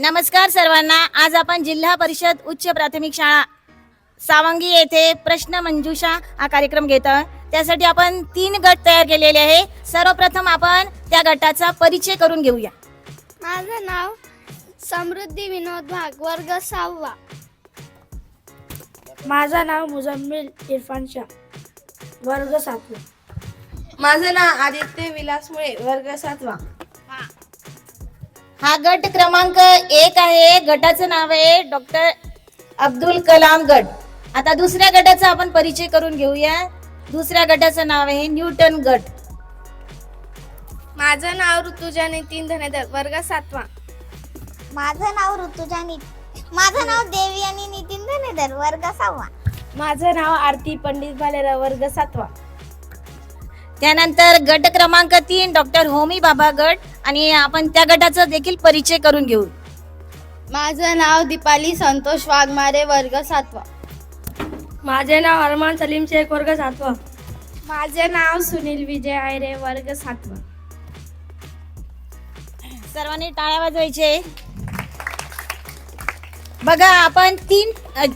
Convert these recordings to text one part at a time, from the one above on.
नमस्कार सर्वांना. आज आपण जिल्हा परिषद उच्च प्राथमिक शाळा सावंगी येथे प्रश्न मंजुषा हा कार्यक्रम घेत आहोत. त्यासाठी आपण तीन गट तयार केलेले आहे. सर्वप्रथम आपण त्या गटाचा परिचय करून घेऊया. माझं नाव समृद्धी विनोद भाग वर्ग सहावा. माझं नाव मुजम्मिल इरफान शाह वर्ग सातवा. माझं नाव आदित्य विलास मुळे वर्ग सातवा. हा गट क्रमांक एक आहे. गटाचं नाव आहे डॉक्टर अब्दुल कलाम गट. आता दुसऱ्या गटाचा आपण परिचय करून घेऊया. दुसऱ्या गटाचं नाव आहे न्यूटन गट. माझं नाव ऋतुजा नितीन धनेदर वर्ग सातवा. माझं नाव ऋतुजा नि माझं नाव देवी आणि नितीन धनेदर वर्ग सहावा. माझं नाव आरती पंडित भालेराव वर्ग सातवा. त्यानंतर गट क्रमांक तीन डॉक्टर होमी बाबा गट. आणि आपण त्या गटाचा देखील परिचय करून घेऊ. माझं नाव दीपाली संतोष वाघमारे वर्ग सातवा. माझे नाव अरमान सलीम शेख वर्ग सातवा. माझे नाव सुनील विजय आयरे वर्ग सातवा. सर्वांनी टाळ्या वाजवायचे. बघा आपण तीन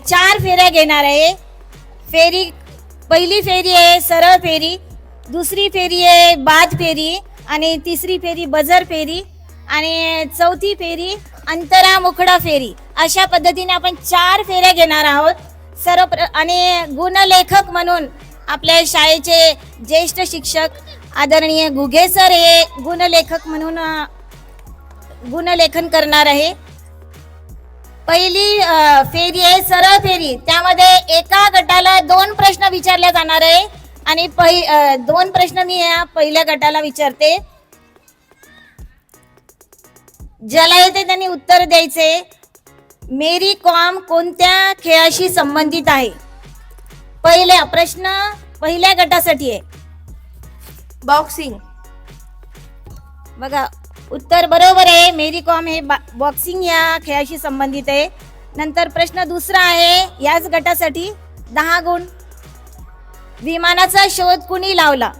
चार फेऱ्या घेणार आहे. फेरी पहिली फेरी आहे सरळ फेरी. दुसरी फेरी आहे बाद फेरी आणि तिसरी फेरी बजर फेरी आणि चौथी फेरी अंतरा मुखडा फेरी. अशा पद्धतीने आपण चार फेऱ्या घेणार आहोत. सर्व प्र आणि गुणलेखक म्हणून आपल्या शाळेचे ज्येष्ठ शिक्षक आदरणीय घुगे सर हे गुणलेखक म्हणून गुणलेखन करणार आहे. पहिली फेरी आहे सरळ फेरी. त्यामध्ये एका गटाला दोन प्रश्न विचारले जाणार आहे. आणि दोन प्रश्न मी या पहिल्या गटाला विचारते. ज्याला येते त्यांनी उत्तर द्यायचे मेरी कॉम कोणत्या खेळाशी संबंधित आहे? पहिल्या प्रश्न पहिल्या गटासाठी आहे. बॉक्सिंग. बघा उत्तर बरोबर आहे मेरी कॉम हे बॉक्सिंग या खेळाशी संबंधित आहे. नंतर प्रश्न दुसरा आहे याच गटासाठी दहा गुण. विमानाचा शोध कुणी लावला?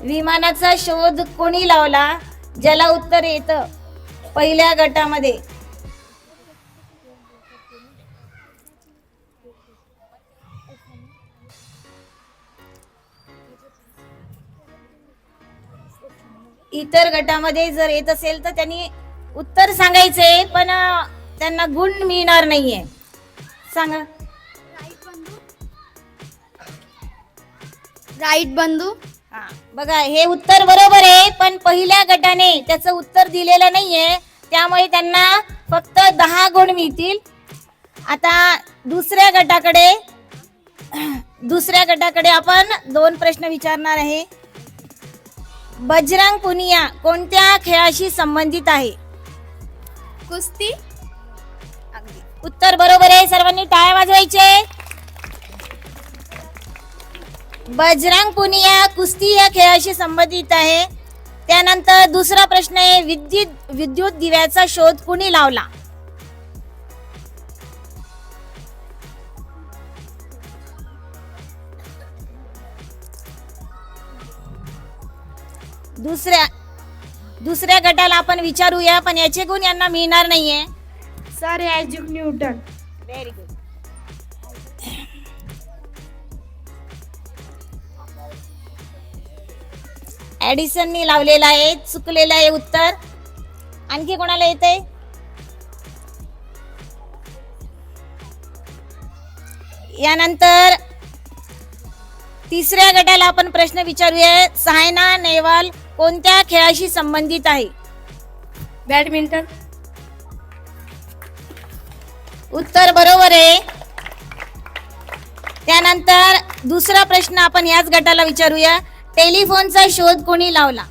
विमानाचा शोध कोणी लावला? ज्याला उत्तर येतं पहिल्या गटामध्ये. इतर गटामध्ये जर येत असेल तर त्यांनी उत्तर सांगायचे पण त्यांना गुण मिळणार नाहीये. सांगा. राईट बंधू. हा, बघा हे उत्तर बरोबर आहे पण पहिल्या गटाने त्याचं उत्तर दिलेलं नाहीये. त्यामुळे त्यांना फक्त दहा गुण मिळतील. आता दुसऱ्या गटाकडे दुसऱ्या गटाकडे आपण दोन प्रश्न विचारणार आहे. बजरंग पुनिया कोणत्या खेळाशी संबंधित आहे? कुस्ती? उत्तर बरोबर आहे सर्वांनी टाळ्या वाजवायचे. बजरंग पुनिया कुस्ती या खेळाशी संबंधित आहे. त्यानंतर दुसरा प्रश्न आहे विद्युत विद्युत दिव्याचा शोध कुणी लावला? दुसऱ्या दुसऱ्या गटाला आपण विचारूया पण याचे गुण यांना मिळणार नाहीये. Sir Isaac Newton very good ऍडिसननी लावलेलं आहे चुकलेलं आहे उत्तर. आणखी कोणाला येत आहे यानंतर तिसऱ्या गटाला आपण प्रश्न विचारूया. सायना नेहवाल कोणत्या खेळाशी संबंधित आहे? बॅडमिंटन. उत्तर बरोबर आहे. त्यानंतर दुसरा प्रश्न आपण याच गटाला विचारूया. टेलिफोनचा शोध कोणी लावला?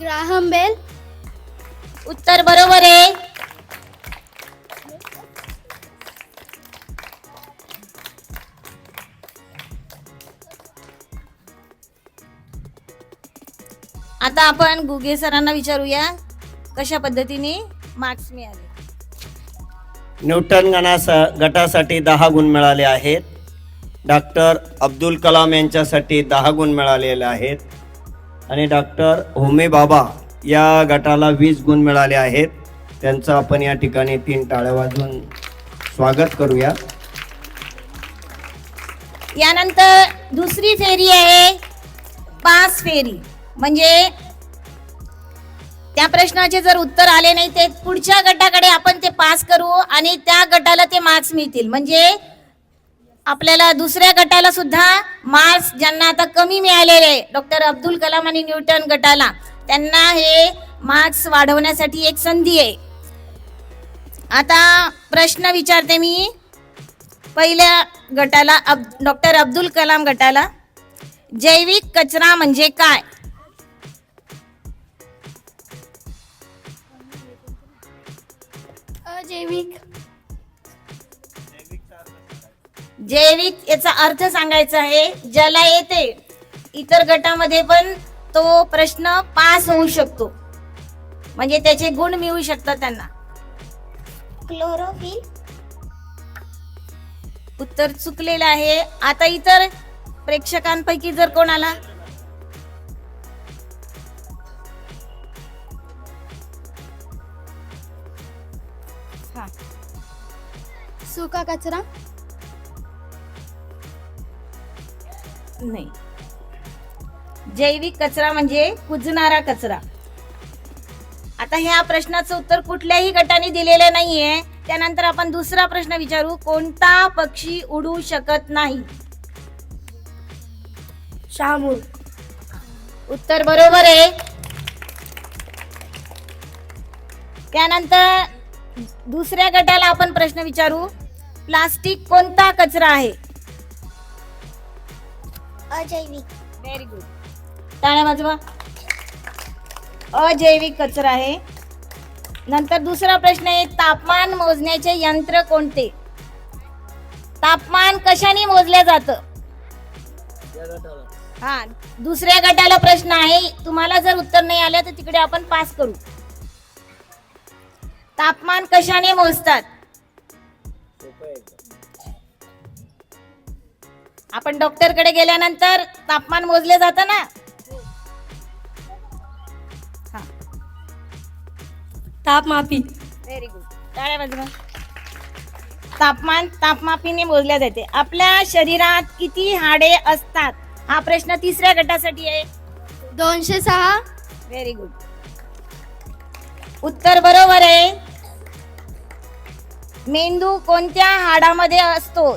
Graham Bell. उत्तर बरोबर आहे. आता आपण गुगे सरांना विचारूया कशा पद्धतीने मार्क्स मिळाले? न्यूटन गणासा गटासाठी दहा गुण मिळाले आहेत. डॉक्टर अब्दुल कलाम यांच्यासाठी दहा गुण मिळालेले आहेत. आणि डॉक्टर होमे बाबा या गटाला वीस गुण मिळाले आहेत. त्यांचं आपण या ठिकाणी तीन टाळ्या वाजवून स्वागत करूया. यानंतर दुसरी फेरी आहे पास फेरी. म्हणजे त्या प्रश्नाचे जर उत्तर आले नाही ते पुढच्या गटाकडे आपण ते पास करू आणि त्या गटाला ते मार्क्स मिळतील. म्हणजे आपल्याला दुसऱ्या गटाला सुद्धा मार्क्स ज्यांना आता कमी मिळालेले डॉक्टर अब्दुल कलाम आणि न्यूटन गटाला त्यांना हे मार्क्स वाढवण्यासाठी एक संधी आहे. आता प्रश्न विचारते मी पहिल्या गटाला अब डॉक्टर अब्दुल कलाम गटाला जैविक कचरा म्हणजे काय? अजैविक जैविक याचा अर्थ सांगायचा आहे ज्याला येते इतर गटामध्ये पण तो प्रश्न पास होऊ शकतो. म्हणजे त्याचे गुण मिळू शकतात त्यांना. क्लोरोफिल. उत्तर चुकलेलं आहे. आता इतर प्रेक्षकांपैकी जर कोणाला सुका कचरा? नाही. जैविक कचरा म्हणजे कुजणारा कचरा. आता ह्या प्रश्नाचं उत्तर कुठल्याही गटाने दिलेलं नाहीये. त्यानंतर आपण दुसरा प्रश्न विचारू कोणता पक्षी उडू शकत नाही? शहामूल. उत्तर बरोबर आहे. त्यानंतर दुसऱ्या गटाला आपण प्रश्न विचारू प्लास्टिक कोणता कचरा आहे? अजैविक. व्हेरी गुड टाळ्या वाजवा अजैविक कचरा आहे. नंतर दुसरा प्रश्न आहे तापमान मोजण्याचे यंत्र कोणते? तापमान कशाने मोजलं जातं? हा दुसऱ्या गटाला प्रश्न आहे. तुम्हाला जर उत्तर नाही आलं तर तिकडे आपण पास करू. तापमान कशाने मोजतात? आपण डॉक्टरकडे गेल्यानंतर तापमान मोजले जातं ना? तापमापी. व्हेरी गुड टाळ्या वाजवा तापमान तापमापीने मोजल्या जाते. आपल्या शरीरात किती हाडे असतात? हा प्रश्न तिसऱ्या गटासाठी आहे. दोनशे सहा. व्हेरी गुड उत्तर बरोबर आहे. मेंदू कोणत्या हाडामध्ये असतो?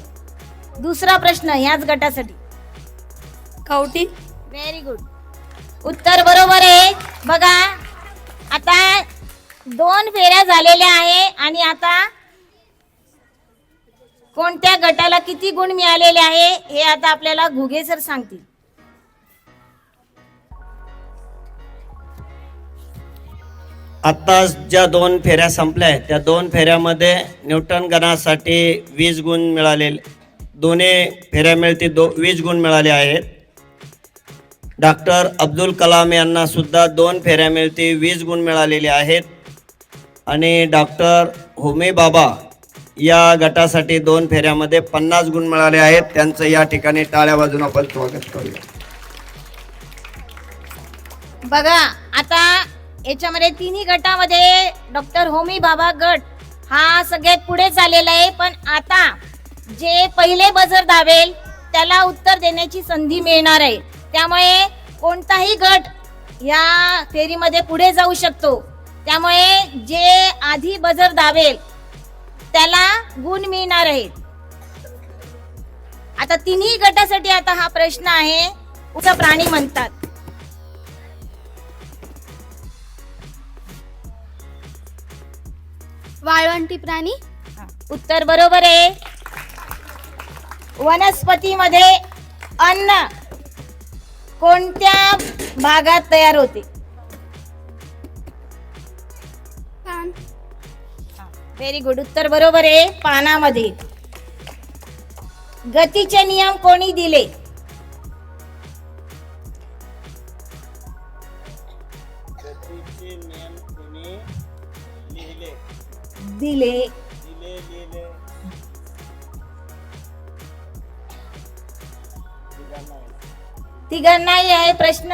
दुसरा प्रश्न ह्याच गटासाठी. कावटी? व्हेरी गुड उत्तर बरोबर आहे. बघा आता दोन फेऱ्या झालेल्या आहे आणि आता कोणत्या गटाला किती गुण मिळालेले आहे हे आता आपल्याला घुगे सर सांगतील. आत्ता ज्या दोन फेऱ्या संपल्या आहेत त्या दोन फेऱ्यामध्ये न्यूटन गणासाठी वीस गुण मिळाले दोन्ही फेऱ्या मिळते दो वीस गुण मिळाले आहेत. डॉक्टर अब्दुल कलाम यांना सुद्धा दोन फेऱ्या मिळते वीस गुण मिळालेले आहेत. आणि डॉक्टर होमी बाबा या गटासाठी दोन फेऱ्यामध्ये पन्नास गुण मिळाले आहेत. त्यांचं या ठिकाणी टाळ्या बाजून आपण स्वागत करूया. बघा आता याच्यामध्ये तिन्ही गटामध्ये डॉक्टर होमी बाबा गट हा सगळ्यात पुढे चाललेला आहे. पण आता जे पहिले बजर दाबेल त्याला उत्तर देण्याची संधी मिळणार आहे. त्यामुळे कोणताही गट या फेरीमध्ये पुढे जाऊ शकतो. त्यामुळे जे आधी बजर दाबेल त्याला गुण मिळणार आहेत. आता तिन्ही गटासाठी आता हा प्रश्न आहे उचा प्राणी म्हणतात. वाळवंटी प्राणी? उत्तर बरोबर आहे. वनस्पतीमध्ये अन्न कोणत्या भागात तयार होते? पान. व्हेरी गुड उत्तर बरोबर आहे पानामध्ये. गतीचे नियम कोणी दिले? दिले. तिघांनाही आहे प्रश्न.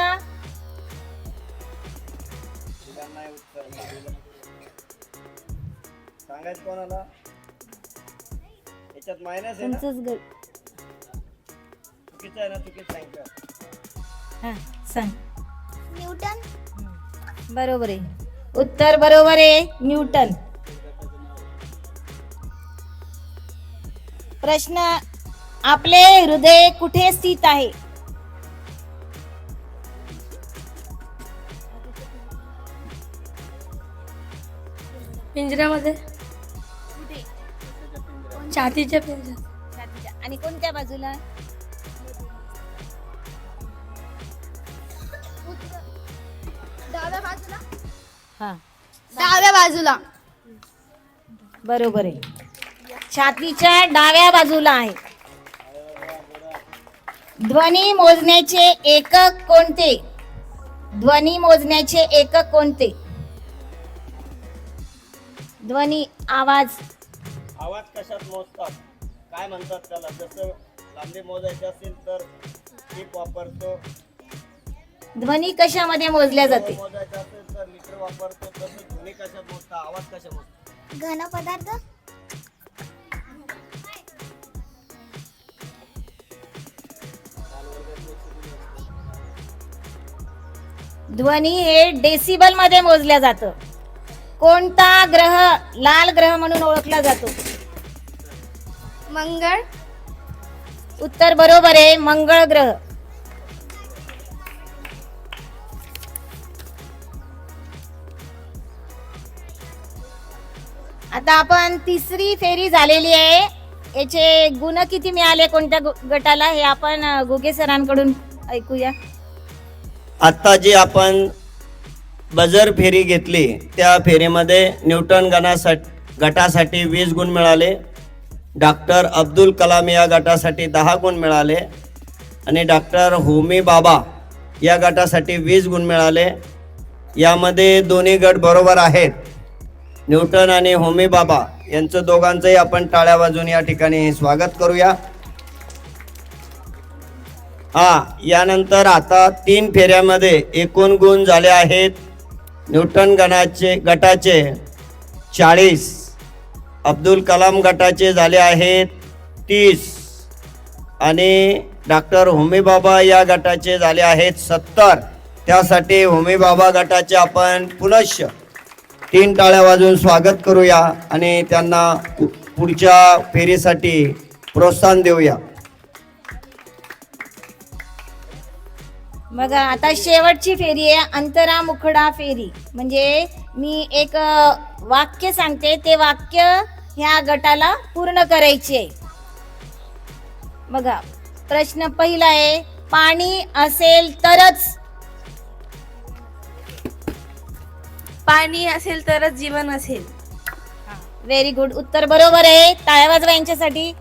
सांगायचं कोणाला? याच्यात मायनस आहे ना? तुमचंच गट. चुकीचं आहे ना? चुकीचं सांगतो हा सांग. न्यूटन. बरोबर आहे. उत्तर बरोबर आहे. न्यूटन. प्रश्न आपले हृदय कुठे स्थित आहे? पिंजऱ्यामध्ये. छातीच्या पिंजऱ्यात. छातीच्या. आणि कोणत्या बाजूला? हा. डाव्या बाजूला. बरोबर आहे. छातीच्या डाव्या बाजूला आहे. ध्वनी मोजण्याचे एकक कोणते? ध्वनी मोजण्याचे एकक कोणते? ध्वनी आवाज. आवाज कशात मोजतात? काय म्हणतात त्याला? जसं लांबी मोजायची असेल तर टीप वापरतो. ध्वनी कशामध्ये मोजल्या जाते? मोजायचं असेल तर मीटर वापरतो. तसं ध्वनी कशात मोजता? आवाज कशा मोजतात घन पदार्थ. ध्वनी हे डेसिबलमध्ये मोजल्या जातं. कोणता ग्रह लाल ग्रह म्हणून ओळखला जातो? मंगळ. उत्तर बरोबर आहे मंगळ ग्रह. आता आपण तिसरी फेरी झालेली आहे. याचे गुण किती मिळाले कोणत्या गटाला? हे आपण घुगे सरांकडून ऐकूया. आत्ता जी आपण बजर फेरी घेतली त्या फेरीमध्ये न्यूटन गणासाठी गटासाठी वीस गुण मिळाले. डॉक्टर अब्दुल कलाम या गटासाठी दहा गुण मिळाले. आणि डॉक्टर होमी बाबा या गटासाठी वीस गुण मिळाले. यामध्ये दोन्ही गट बरोबर आहेत. न्यूटन आणि होमी बाबा यांचं दोघांचंही आपण टाळ्या वाजून या ठिकाणी स्वागत करूया. हा यानंतर आता तीन फेऱ्यामध्ये एकूण गुण झाले आहेत. न्यूटन गणाचे गटाचे चाळीस. अब्दुल कलाम गटाचे झाले आहेत तीस. आणि डॉक्टर होमीबाबा या गटाचे झाले आहेत सत्तर. त्यासाठी होमीबाबा गटाचे आपण पुनश्च तीन टाळ्या वाजवून स्वागत करूया आणि त्यांना पु- पुढच्या फेरीसाठी प्रोत्साहन देऊया. बघा आता शेवटची फेरी आहे अंतरा मुखडा फेरी. म्हणजे मी एक वाक्य सांगते ते वाक्य ह्या गटाला पूर्ण करायचे. बघा प्रश्न पहिला आहे पाणी असेल तरच. पाणी असेल तरच जीवन असेल. व्हेरी गुड उत्तर बरोबर आहे. टाळ्या वाजवा यांच्यासाठी.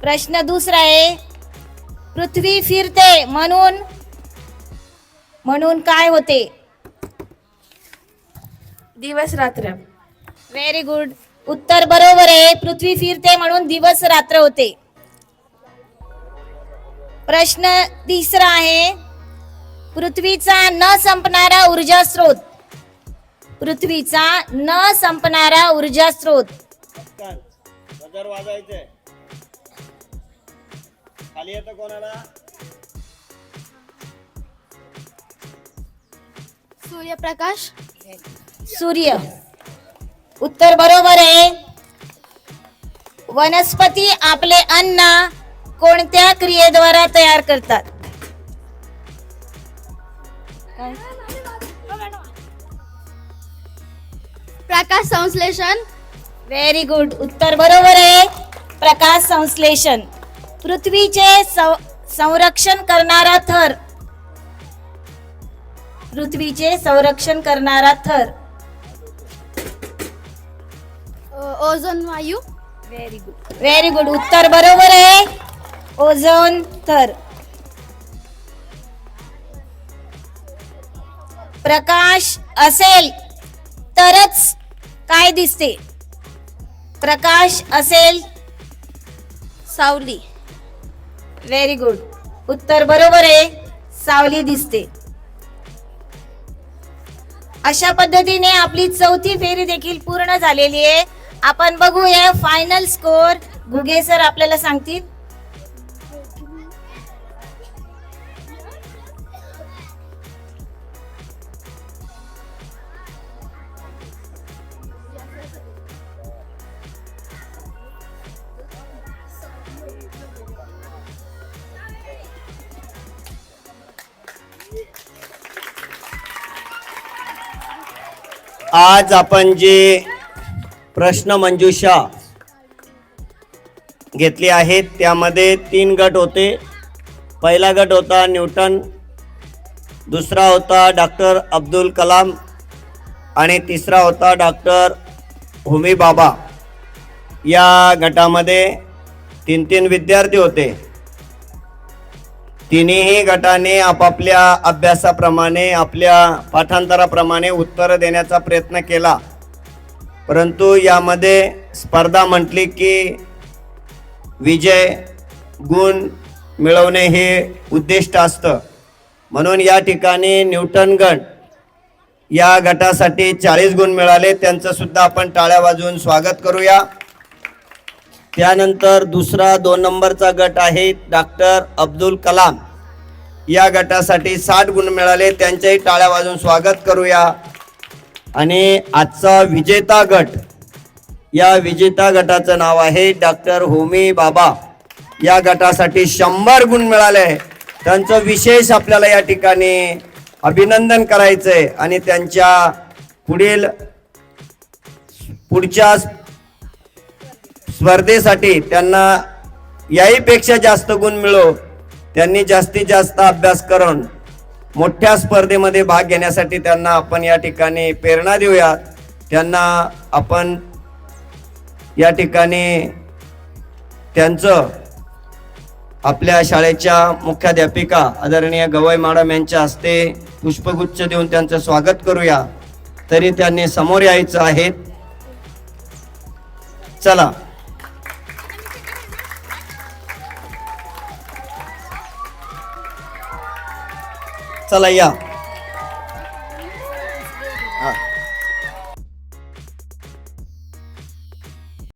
प्रश्न दुसरा आहे पृथ्वी फिरते म्हणून म्हणून काय होते? दिवस रात्र. व्हेरी गुड उत्तर बरोबर आहे. पृथ्वी फिरते म्हणून दिवस रात्र होते. प्रश्न तिसरा आहे. पृथ्वीचा न संपणारा ऊर्जा स्रोत. पृथ्वीचा न संपणारा ऊर्जा स्रोत. खाली येतं कोणाला? सूर्यप्रकाश? सूर्य. उत्तर बरोबर आहे. वनस्पती आपले अन्न कोणत्या क्रियेद्वारा तयार करतात? प्रकाश संश्लेषण. व्हेरी गुड उत्तर बरोबर आहे. प्रकाश संश्लेषण. पृथ्वीचे सं- संरक्षण करणारा थर. पृथ्वीचे संरक्षण करणारा थर. ओझोन वायू. व्हेरी गुड व्हेरी गुड उत्तर बरोबर आहे. ओझोन थर. प्रकाश असेल तरच काय दिसते? प्रकाश असेल सावली. व्हेरी गुड उत्तर बरोबर आहे. सावली दिसते. अशा पद्धतीने आपली चौथी फेरी देखील पूर्ण झालेली आहे. आपण बघूया फायनल स्कोर घुगे सर आपल्याला सांगतील. आज आपण जे प्रश्न मंजुषा घेतली आहेत त्यामध्ये तीन गट होते. पहिला गट होता न्यूटन दुसरा होता डॉक्टर अब्दुल कलाम आणि तिसरा होता डॉक्टर होमी बाबा. या गटामध्ये तीन तीन विद्यार्थी होते. तिन्ही गटाने आपापल्या अभ्यासाप्रमाणे आपल्या पाठांतराप्रमाणे उत्तर देण्याचा प्रयत्न केला. परंतु यामध्ये स्पर्धा म्हटली की विजय गुण मिळवणे हे उद्दिष्ट असतं. म्हणून या ठिकाणी न्यूटन गट या गटासाठी चाळीस गुण मिळाले. त्यांचंसुद्धा आपण टाळ्या वाजवून स्वागत करूया. त्यानंतर दुसरा दोन नंबरचा गट आहे डॉक्टर अब्दुल कलाम. या गटासाठी साठ गुण मिळाले. त्यांच्याही टाळ्या वाजून स्वागत करूया. आणि आजचा विजेता गट या विजेता गटाचं नाव आहे डॉक्टर होमी बाबा. या गटासाठी शंभर गुण मिळाले. त्यांचं विशेष आपल्याला या ठिकाणी अभिनंदन करायचंय. आणि त्यांच्या पुढील पुढच्या स्पर्धेसाठी त्यांना याहीपेक्षा जास्त गुण मिळो त्यांनी जास्तीत जास्त अभ्यास करून मोठ्या स्पर्धेमध्ये भाग घेण्यासाठी त्यांना आपण या ठिकाणी प्रेरणा देऊया. त्यांना आपण या ठिकाणी त्यांचं आपल्या शाळेच्या मुख्याध्यापिका आदरणीय गवई मॅडम यांच्या हस्ते पुष्पगुच्छ देऊन त्यांचं स्वागत करूया. तरी त्यांनी समोर यायचं आहे. चला. 再来一样。